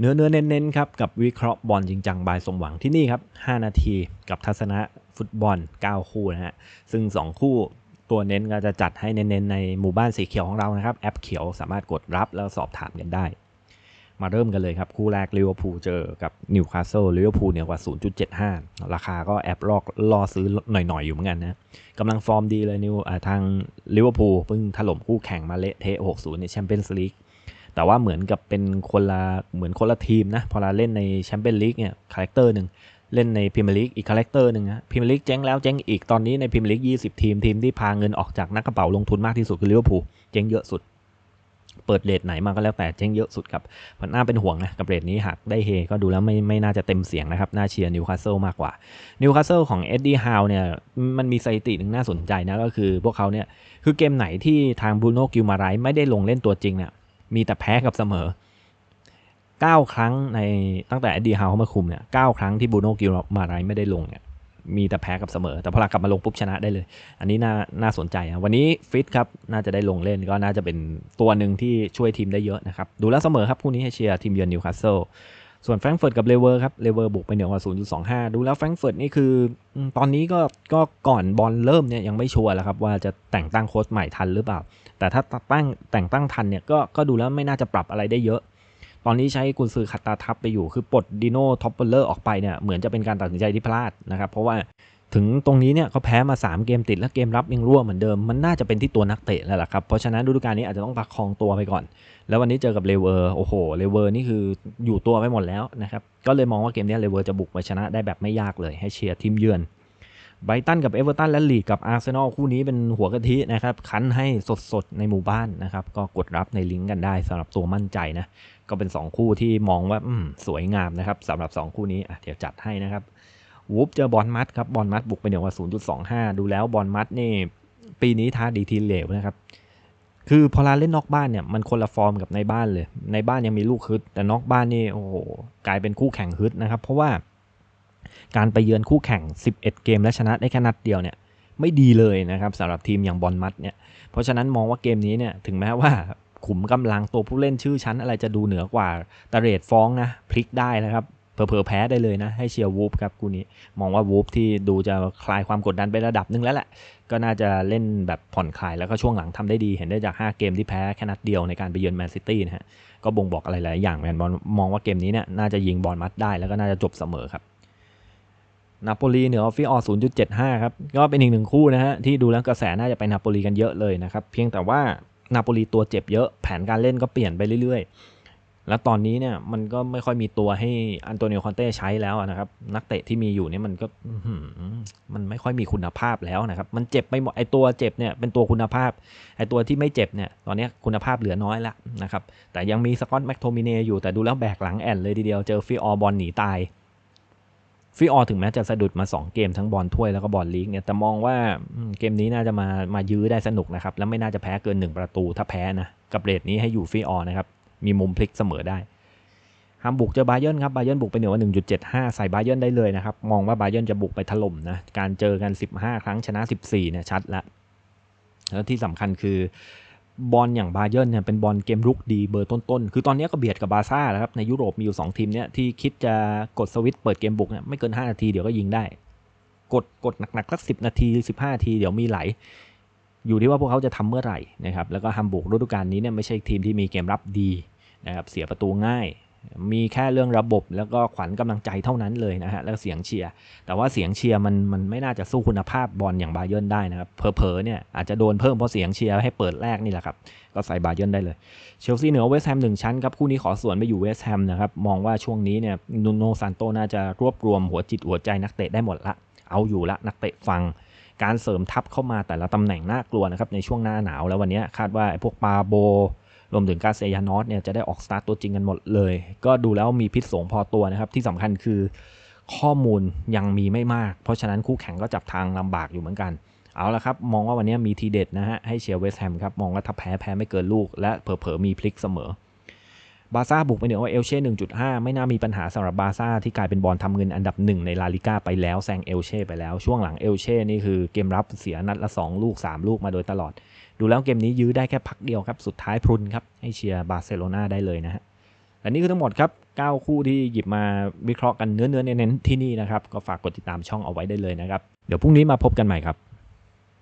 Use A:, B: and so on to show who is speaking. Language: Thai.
A: เนื้อเนื้อเน้นๆครับกับวิเคราะห์บอลจริงจังบายสมหวังที่นี่ครับ 5 นาทีกับทัศนะฟุตบอล 9 คู่นะฮะซึ่ง 2 คู่ตัวเน้นก็จะจัดให้เน้นๆในหมู่บ้านสีเขียวของเรานะครับแอปเขียวสามารถกดรับแล้วสอบถามกันได้ มาเริ่มกันเลยครับ คู่แรกลิเวอร์พูลเจอกับนิวคาสเซิลลิเวอร์พูลเหนือกว่า 0.75 ราคาก็แอบลอกรอซื้อหน่อยๆอยู่เหมือนกันนะกำลังฟอร์มดีเลยนิวทางลิเวอร์พูลเพิ่งถล่มคู่แข่งมาเละเทะ 60 ในแชมเปี้ยนส์ลีก แต่ว่าเหมือนกับเป็นคนละเหมือนคนละทีมนะพอเราเล่นในแชมเปี้ยนลีกเนี่ยคาแรคเตอร์หนึ่งเล่นในพรีเมียร์ลีกอีกคาแรคเตอร์หนึ่งนะพรีเมียร์ลีกเจ๊งแล้วเจ๊งอีกตอนนี้ในพรีเมียร์ลีก20 ทีมทีมที่พาเงินออกจากนักกระเป๋าลงทุนมากที่สุดคือลิเวอร์พูลเจ๊งเยอะสุด เปิดเรทไหนมาก็แล้วแต่เจ๊งเยอะสุดครับมันน่าเป็นห่วงนะกับเรทนี้หากได้เฮก็ดูแล้วไม่ไม่น่าจะเต็มเสียงนะครับน่าเชียร์นิวคาสเซิลมากกว่านิวคาสเซิลของเอ็ดดี้ฮาวเนี่ยมันมีสถิติหนึ่งน่าสนใจนะก็คือพวกเขาเนี่ยคือเกมไหนที่ทางบรูโน่กิลมาไรไม่ได้ลงเล่นตัวจริงเนี่ย มีแต่แพ้กับเสมอ 9 ครั้งในตั้งแต่อดีฮาวเข้ามาคุมเนี่ยเครั้งที่บูโนกิลมาไรไม่ได้ลงเนี่ยมีแต่แพ้กับเสมอ แต่พอกลับมาลงปุ๊บชนะได้เลย อันนี้น่าน่าสนใจนะวันนี้ฟิตครับ น่าจะได้ลงเล่นก็น่าจะเป็นตัวหนึ่งที่ช่วยทีมได้เยอะนะครับ ดูแล้วเสมอครับคู่นี้ให้เชียร์ทีมเยือนนิวคาสเซิล ส่วนแฟรงก์เฟิร์ตกับเลเวอร์ครับเลเวอร์บุกไปเหนือกว่า 0.25 ดูแล้วแฟรงก์เฟิร์ตนี่คือตอนนี้ก็ก็ก่อนบอลเริ่มเนี่ยยังไม่ชัวร์แล้วครับว่าจะแต่งตั้งโค้ชใหม่ทันหรือเปล่า แต่ถ้าตั้งแต่งตั้งทันเนี่ยก็ก็ดูแล้วไม่น่าจะปรับอะไรได้เยอะ ตอนนี้ใช้กุนซือขัดตาทับไปอยู่คือปลดดิโน่ท็อปเปอร์เลอร์ออกไปเนี่ยเหมือนจะเป็นการตัดสินใจที่พลาดนะครับเพราะว่า ถึงตรงนี้เนี่ยเขาแพ้มา 3 เกมติดแล้วเกมรับยังรั่วเหมือนเดิม มันน่าจะเป็นที่ตัวนักเตะแล้วล่ะครับ เพราะฉะนั้นฤดูกาลนี้อาจจะต้องประคองตัวไปก่อน แล้ววันนี้เจอกับเลเวอร์โอ้โหเลเวอร์นี่คืออยู่ตัวไปหมดแล้วนะครับ ก็เลยมองว่าเกมนี้เลเวอร์จะบุกมาชนะได้แบบไม่ยากเลยให้เชียร์ทีมเยือนไบตันกับเอเวอร์ตันและลีกกับอาร์เซนอลคู่นี้เป็นหัวกะทินะครับ คั้นให้สดๆ ในหมู่บ้านนะครับ ก็กดรับในลิงก์กันได้สำหรับตัวมั่นใจนะ ก็เป็น 2 คู่ที่มองว่าสวยงามนะครับสำหรับ 2 คู่นี้เดี๋ยวจัดให้นะครับ วูฟเจอบอลมัดครับบอลมัดบุกไปเหนือกว่า 0.25 ดูแล้วบอลมัดนี่ปีนี้ท้าดีทีเหลวนะครับ คือพอลาเล่นนอกบ้านเนี่ยมันคนละฟอร์มกับในบ้านเลย ในบ้านยังมีลูกฮึด แต่นอกบ้านนี่โอ้โหกลายเป็นคู่แข่งฮึดนะครับ เพราะว่าการไปเยือนคู่แข่ง 11 เกมและชนะได้แค่นัดเดียวเนี่ยไม่ดีเลยนะครับสำหรับทีมอย่างบอลมัดเนี่ย เพราะฉะนั้นมองว่าเกมนี้เนี่ยถึงแม้ว่าขุมกำลังตัวผู้เล่นชื่อชั้นอะไรจะดูเหนือกว่าตะเรดฟ้องนะพลิกได้นะครับ เผลอๆแพ้ได้เลยนะ ให้เชียร์วูฟครับกูนี้ มองว่าวูฟที่ดูจะคลายความกดดันไประดับนึงแล้วแหละ ก็น่าจะเล่นแบบผ่อนคลายแล้วก็ช่วงหลังทำได้ดีเห็นได้จาก 5 เกมที่แพ้แค่นัดเดียวในการไปเยือนแมนซิตี้นะฮะก็บ่งบอกอะไรหลายอย่างแมนบอลมองว่าเกมนี้เนี่ยน่าจะยิงบอลมัดได้แล้วก็น่าจะจบเสมอครับนาโปลีเหนือออฟฟิออ0.75 ครับ ก็เป็นอีกหนึ่งคู่นะฮะ ที่ดูแล้วกระแสน่าจะไปนาโปลีกันเยอะเลยนะครับ เพียงแต่ว่านาโปลีตัวเจ็บเยอะแผนการเล่นก็เปลี่ยนไปเรื่อยๆ แล้วตอนนี้เนี่ยมันก็ไม่ค่อยมีตัวให้อันโตนิโอคอนเต้ใช้แล้วนะครับ นักเตะที่มีอยู่เนี่ยมันก็มันไม่ค่อยมีคุณภาพแล้วนะครับ มันเจ็บไปหมดไอตัวเจ็บเนี่ยเป็นตัวคุณภาพไอตัวที่ไม่เจ็บเนี่ยตอนนี้คุณภาพเหลือน้อยแล้วนะครับ แต่ยังมีสกอตแม็กโทมิเนอยู่แต่ดูแล้วแบกหลังแอนเลยทีเดียวเจอฟิออบอลหนีตายฟิออถึงแม้จะสะดุดมา 2 เกมทั้งบอลถ้วยแล้วก็บอลลีกเนี่ยแต่มองว่าเกมนี้น่าจะมามายื้อได้สนุกนะครับ แล้วไม่น่าจะแพ้เกิน 1 ประตูถ้าแพ้นะกับเรทนี้ให้อยู่ฟิออนะครับ มีมุมพลิกเสมอได้ฮัมบุกเจอบาเยนครับบาเยนบุกไปเหนือว่า1.75 ใส่บาเยนได้เลยนะครับ มองว่าบาเยนจะบุกไปถล่มนะ การเจอกัน 15 ครั้งชนะ 14เนี่ยชัดแล้วแล้วที่สำคัญคือบอลอย่างบาเยอร์เนี่ยเป็นบอลเกมรุกดีเบอร์ต้นๆ คือตอนนี้ก็เบียดกับบาซ่าแล้วครับ ในยุโรปมีอยู่ 2 ทีมเนี่ยที่คิดจะกดสวิตช์เปิดเกมบุกเนี่ยไม่เกิน 5 นาทีเดี๋ยวก็ยิงได้ กดกดหนักๆสักสินาที 15 นาทีเดี๋ยวมีไหล อยู่ที่ว่าพวกเขาจะทำเมื่อไหร่นะครับแล้วก็ฮัมบุกฤดูกาลนี้เนี่ยไม่ใช่ทีมที่มีเกมรับดีนะครับเสียประตูง่าย มีแค่เรื่องระบบแล้วก็ขวัญกำลังใจเท่านั้นเลยนะฮะแล้วเสียงเชียร์แต่ว่าเสียงเชียร์มันมันไม่น่าจะสู้คุณภาพบอลอย่างบาเยิร์นได้นะครับเพอๆเนี่ยอาจจะโดนเพิ่มเพราะเสียงเชียร์ให้เปิดแรกนี่แหละครับก็ใส่บาเยิร์นได้เลยเชลซีเหนือเวสต์แฮมหนึ่งชั้นครับคู่นี้ขอส่วนไปอยู่เวสต์แฮมนะครับมองว่าช่วงนี้เนี่ยนูโนซานโตน่าจะรวบรวมหัวจิตหัวใจนักเตะได้หมดละเอาอยู่ละนักเตะฟัง การเสริมทัพเข้ามาแต่ละตำแหน่งน่ากลัวนะครับในช่วงหน้าหนาวแล้ววันนี้คาดว่าพวกปาโบ รวมถึงกาเซยานอสเนี่ยจะได้ออกสตาร์ตตัวจริงกันหมดเลย ก็ดูแล้วมีพิษสงพอตัวนะครับ ที่สำคัญคือข้อมูลยังมีไม่มาก เพราะฉะนั้นคู่แข่งก็จับทางลำบากอยู่เหมือนกันเอาละครับ มองว่าวันนี้มีทีเด็ดนะฮะให้เชียร์เวสต์แฮมครับ มองว่าถ้าแพ้แพ้ไม่เกินลูก และเผลอๆมีพลิกเสมอ บาซ่าบุกไปเหนือว่าเอลเช่1.5 ไม่น่ามีปัญหาสำหรับบาซ่าที่กลายเป็นบอลทำเงินอันดับหนึ่งในลาลิก้าไปแล้วแซงเอลเช่ไปแล้วช่วงหลังเอลเช่นี่คือเกมรับเสียนัดละ 2 ลูก 3 ลูกมาโดยตลอด ดูแล้วเกมนี้ยื้อได้แค่พักเดียวครับ สุดท้ายพรุนครับ ให้เชียร์บาร์เซโลนาได้เลยนะฮะและนี่คือทั้งหมดครับ 9 คู่ที่หยิบมาวิเคราะห์กันเนื้อเนื้อเน้นๆที่นี่นะครับก็ฝากกดติดตามช่องเอาไว้ได้เลยนะครับเดี๋ยวพรุ่งนี้มาพบกันใหม่ครับ